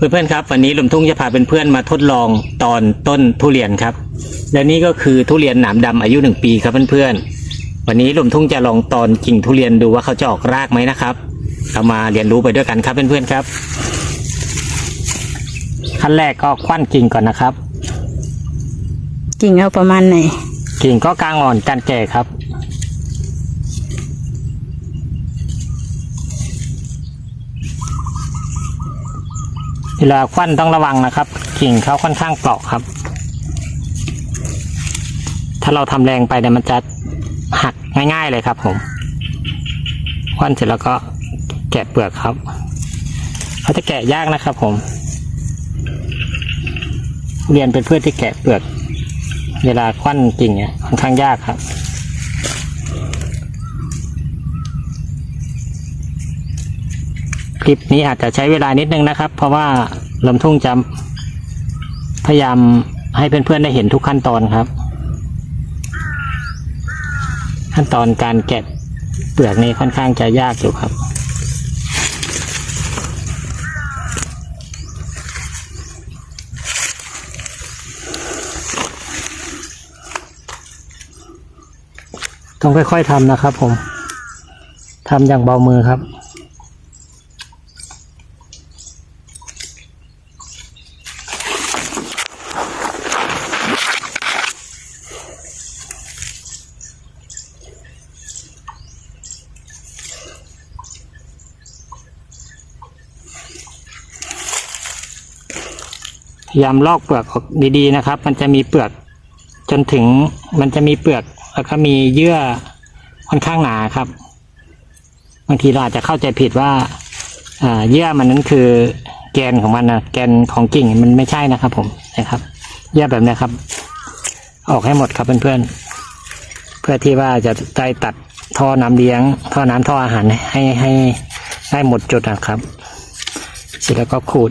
เพื่อนๆครับวันนี้ลุมทุ่งจะพาเพื่อนๆมาทดลองตอนต้นทุเรียนครับ และนี่ก็คือทุเรียนหนามดำอายุหนึ่งปีครับเพื่อนๆวันนี้ลุมทุ่งจะลองตอนกิ่งทุเรียนดูว่าเขาจะออกรากไหมนะครับเรามาเรียนรู้ไปด้วยกันครับเพื่อนๆครับ ขั้นแรกก็คว้านกิ่งก่อนนะครับ กิ่งเอาประมาณไหน กิ่งก็กลางอ่อนการแก่ครับ เวลาควันต้องระวังนะครับ กิ่งเขาค่อนข้างเปราะครับ ถ้าเราทำแรงไปเนี่ยมันจะหักง่าย ๆเลยครับ ผมควันเสร็จแล้วก็แกะเปลือกครับเขาจะแกะยากนะครับ ผมเรียนเป็นเพื่อนที่แกะเปลือก เวลาควันกิ่งเนี่ยค่อนข้างยากครับ ลิปนี้อาจจะใช้เวลานิดนึงนะครับ เพราะว่าลำทุ่งจะพยายามให้เพื่อนๆได้เห็นทุกขั้นตอนครับ ขั้นตอนการแกะเปลือกนี้ค่อนข้างจะยากอยู่ครับต้องค่อยๆทำนะครับผม ทำอย่างเบามือครับ พยายามลอกเปลือกออกดีๆนะครับ มันจะมีเปลือกจนถึงมันจะมีเปลือกแล้วก็มีเยื่อค่อนข้างหนาครับบางทีเราอาจจะเข้าใจผิดว่าเยื่อมันนั้นคือแกนของมันนะแกนของกิ่งมันไม่ใช่นะครับ ผมนะครับเยื่อแบบนี้ครับ ออกให้หมดครับเพื่อนๆเพื่อที่ว่าจะได้ตัดท่อน้ำเลี้ยง ท่อน้ำท่ออาหารให้ให้ได้หมดจุดนะครับเสร็จแล้วก็ขูด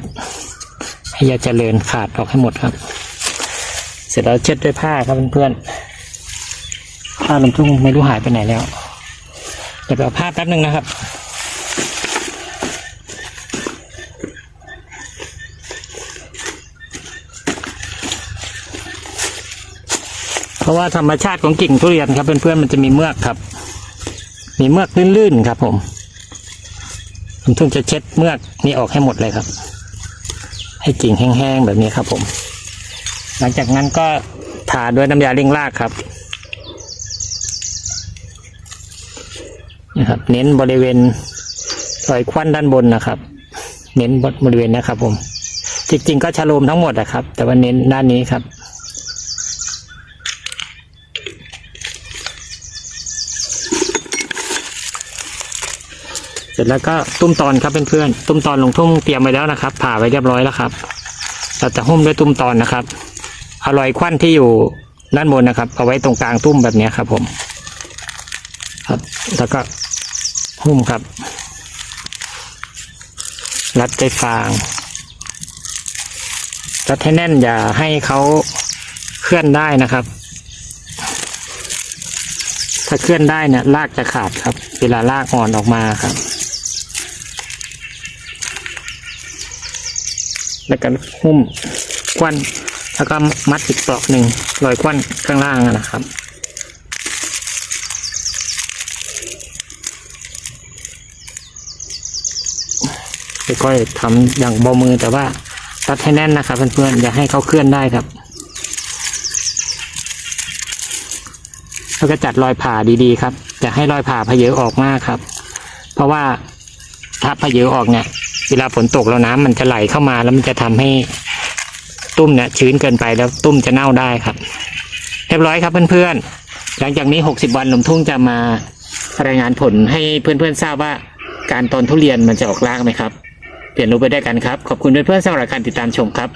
ให้ยาเจริญขาดออกให้หมดครับ เสร็จแล้วเช็ดด้วยผ้าครับเพื่อนๆผ้าลมทุ่งไม่รู้หายไปไหนแล้วเดี๋ยวไปเอาผ้าแป๊บนึงนะครับเพราะว่าธรรมชาติของกิ่งทุเรียนครับเพื่อนๆมันจะมีเมือกครับ มีเมือกลื่นๆครับ ผมผมทุ่งจะเช็ดเมือกนี้ออกให้หมดเลยครับ ให้กิ่งแห้งๆแบบนี้ครับผม หลังจากนั้นก็ทาด้วยน้ำยาเร่งรากครับนะครับ เน้นบริเวณรอยควันด้านบนนะครับ เน้นบริเวณนะครับผม จริงๆก็ชะโลมทั้งหมดนะครับ แต่ว่าเน้นด้านนี้ครับ ร็จแล้วก็ตุ้มตอนครับเพื่อนๆตุ้มตอนลงทุ่งเตรียมไว้แล้วนะครับ ผ่าไว้เรียบร้อยแล้วครับเราจะหุ้มด้วยตุ้มตอนนะครับเอารอยควันที่อยู่ด้านบนนะครับเอาไว้ตรงกลางตุ้มแบบนี้ครับ ผม ครับ แล้วก็หุ้มครับรัดด้วยฟางรัดให้แน่นอย่าให้เขาเคลื่อนได้นะครับ ถ้าเคลื่อนได้เนี่ยรากจะขาดครับ เวลารากอ่อนออกมาครับ แล้วก็หุ้มควันแล้วก็มัดอีกปลอกหนึ่งรอยควันข้างล่างนะครับค่อยๆทำอย่างเบามือแต่ว่ารัดให้แน่นนะครับเพื่อนๆอย่าให้เขาเคลื่อนได้ครับ แล้วก็จัดรอยผ่าดีๆครับอย่าให้รอยผ่าพเยอะออกมากครับ เพราะว่าถ้าพเยอะออกเนี่ย เวลาฝนตกแล้วน้ำมันจะไหลเข้ามาแล้วมันจะทำให้ตุ้มเนี่ยชื้นเกินไปแล้วตุ้มจะเน่าได้ครับ เรียบร้อยครับเพื่อนๆ หลังจากนี้ 60 วันหลมทุ่งจะมารายงานผลให้เพื่อนๆทราบว่าการตอนทุเรียนมันจะออกรากไหมครับเรียนรู้ไปได้กันครับ ขอบคุณเพื่อนๆสำหรับการติดตามชมครับ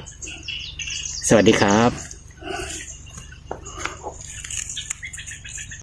สวัสดีครับ